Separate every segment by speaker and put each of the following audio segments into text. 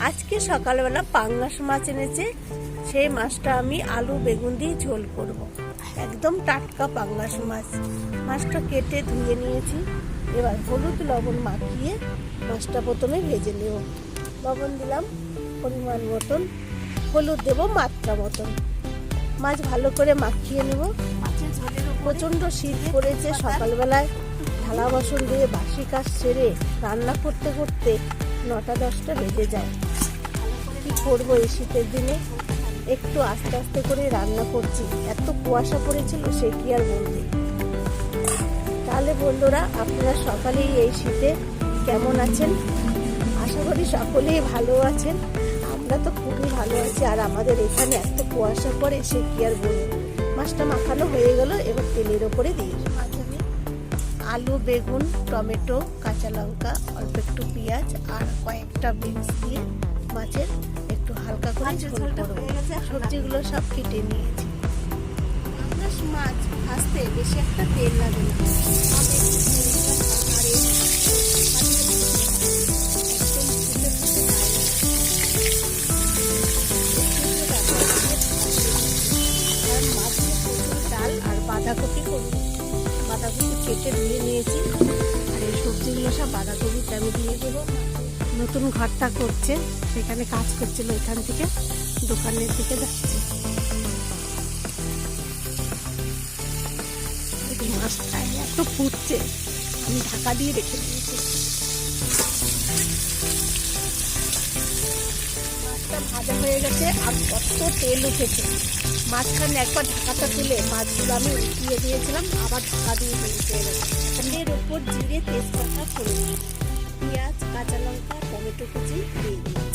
Speaker 1: আজকে সকালবেলা পাঙ্গাস মাছ এনেছে, সেই মাছটা আমি আলু, বেগুন দিয়ে ঝোল করব। একদম টাটকা পাঙ্গাস মাছ। মাছটা কেটে ধুয়ে নিয়েছি। এবার হলুদ লবণ মাখিয়ে মাছটা প্রথমে ভেজে নেব। লবণ দিলাম পরিমাণ মতন। হলুদ দেবো মাত্রা মতন। মাছ ভালো করে মাখিয়ে নেব। প্রচণ্ড শীত পড়েছে সকালবেলায়। থালা বাসন দিয়ে বাসি কাজ সেরে রান্না করতে করতে নটা দশটা বেজে যায়। কি করব এই শীতের দিনে? একটু আস্তে আস্তে করে রান্না করছি। এত কুয়াশা পড়েছিল, সে কি আর বলতে তাহলে বন্ধুরা, আপনারা সকালেই এই শীতে কেমন আছেন? আশা করি সকলেই ভালো আছেন। আমরা তো খুবই ভালো আছি, আর আমাদের এখানে এত কুয়াশা পড়ে, সে কি আর বলব? মাছটা মাখানো হয়ে গেল, এবার তেলের ওপরে দিয়ে আলু, বেগুন, টমেটো, কাঁচা লঙ্কা, অল্প একটু পেঁয়াজ আর কয়েকটা বিনস দিয়ে মাছের হালকা করে ঝোল করব সবজিগুলো সব কেটে নিয়েছি। পাঙ্গাস মাছ ভাজতে বেশি একটা তেল লাগে না। বাঁধাকপি করব। বাঁধাকপি কেটে ধুয়ে নিয়েছি। আর এই সবজিগুলো সব বাঁধাকপিতে আমি দিয়ে দেবো। নতুন ঘরটা করছে, সেখানে কাজ করছিল এখান থেকে, দোকানের দিকে যাচ্ছে। মাছটা এত ফুটছে আমি ঢাকা দিয়ে রেখে দিয়েছি। ভাজা হয়ে গেছে আর কত তেল উঠেছে। মাঝখানে একবার ঢাকাটা তুলে মাছগুলো আমি উঠিয়ে দিয়েছিলাম, আবার ঢাকা দিয়ে দিয়েছি এর উপর জিরে তেজপাতা ফোড়ন পেঁয়াজ কাঁচা লঙ্কা টমেটো কুচি দিয়ে দিই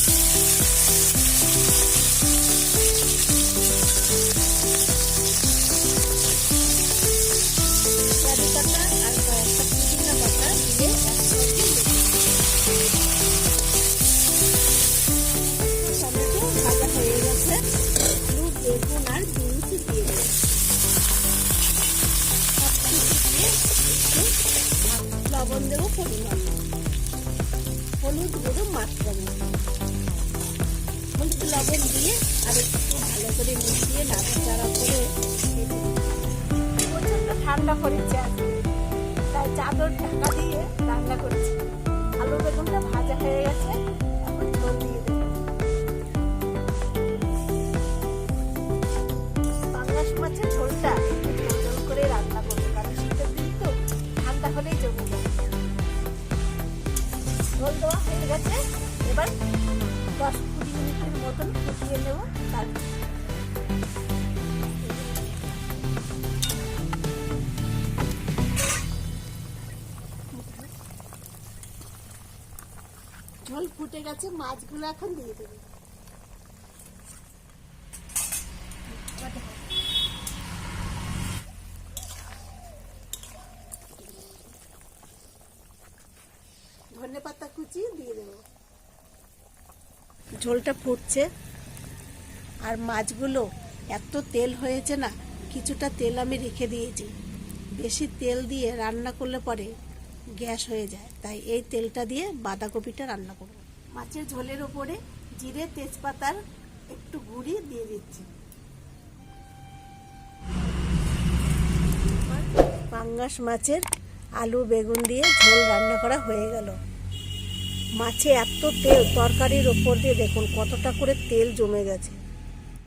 Speaker 1: লবণ দেবো পরিমাণ। হলুদ, গুঁড়ো মাত্রা মতো হলুদ, লবণ দিয়ে আর একটু ভালো করে মিশিয়ে নাড়াচাড়া করে প্রচণ্ড ঠান্ডা করেছে তাই চাদর ঢাকা দিয়ে রান্না করেছি। আলু বেগুনটা ভাজা হয়ে গেছে, এখন ঝোল দিয়ে ঝোল দেওয়া হয়ে গেছে। এবার দশ কুড়ি মিনিটের মতন ফুটিয়ে নেব। তার ঝোল ফুটে গেছে, মাছগুলো এখন দিয়ে দেবে। ধনে পাতা কুচি দিয়ে দেবো। ঝোলটা ফুটছে। আর মাছগুলো এত তেল হয়েছে না কিছুটা তেল আমি রেখে দিয়েছি। বেশি তেল দিয়ে রান্না করলে পরে গ্যাস হয়ে যায়। তাই এই তেলটা দিয়ে বাঁধাকপিটা রান্না করব। মাছের ঝোলের ওপরে জিরে তেজপাতার একটু গুঁড়ি দিয়ে দিচ্ছি। পাঙ্গাস মাছের আলু বেগুন দিয়ে ঝোল রান্না করা হয়ে গেল। মাছে এত তেল তরকারির ওপর দিয়ে দেখুন কতটা করে তেল জমে গেছে।